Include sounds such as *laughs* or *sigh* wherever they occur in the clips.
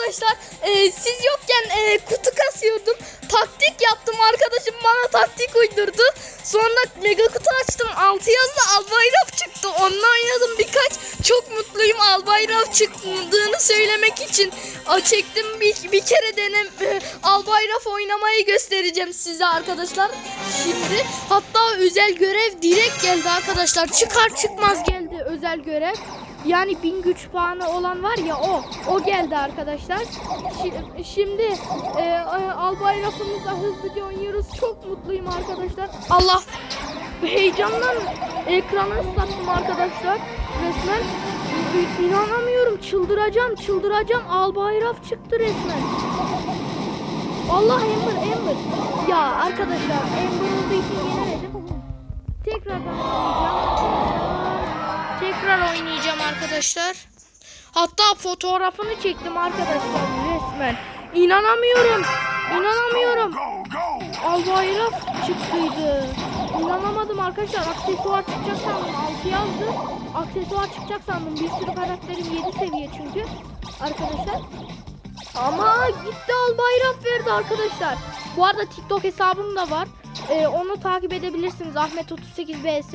arkadaşlar e, siz yokken e, kutu kasıyordum. Taktik yaptım arkadaşım bana taktik uydurdu. Sonra mega kutu açtım. Altı yazdı Albayrak çıktı. Onunla oynadım birkaç. Çok mutluyum Albayrak çıktığını söylemek için. A, çektim bir, bir kere denem *laughs* e, Albayrak oynamayı göstereceğim size arkadaşlar. Şimdi hatta özel görev direkt geldi arkadaşlar. Çıkar çıkmaz geldi özel görev. Yani bin güç puanı olan var ya o. O geldi arkadaşlar. Şi- Şimdi e, e, albay rafımızla hızlıca oynuyoruz. Çok mutluyum arkadaşlar. Allah heyecandan ekranı ıslattım arkadaşlar. Resmen inanamıyorum. Çıldıracağım, çıldıracağım. Albay raf çıktı resmen. Allah Ember, Ember. Ya arkadaşlar Ember olduğu için yenemedim. Tekrardan oynayacağım. Tekrar oynayacağım arkadaşlar. Hatta fotoğrafını çektim arkadaşlar resmen. İnanamıyorum. İnanamıyorum. Albayraf çıktıydı. İnanamadım arkadaşlar. Aksesuar çıkacak sandım. 6 yazdı. Aksesuar çıkacak sandım. Bir sürü karakterim 7 seviye çünkü. Arkadaşlar. Ama gitti Albayraf verdi arkadaşlar. Bu arada TikTok hesabım da var. Ee, onu takip edebilirsiniz. Ahmet 38 BS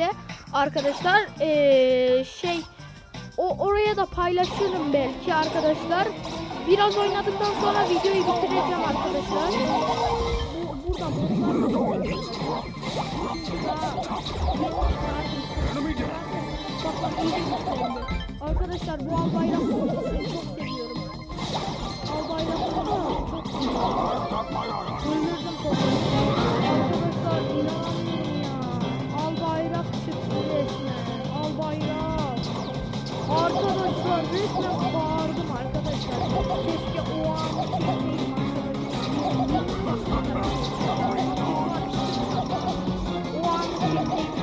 arkadaşlar. Ee, oraya da paylaşırım belki arkadaşlar. Biraz oynadıktan sonra videoyu bitireceğim arkadaşlar. Bu burada Bak bak iyice yükseldi. Arkadaşlar bu al bayrak resmen bağırdım arkadaşlar. Keşke o an. O an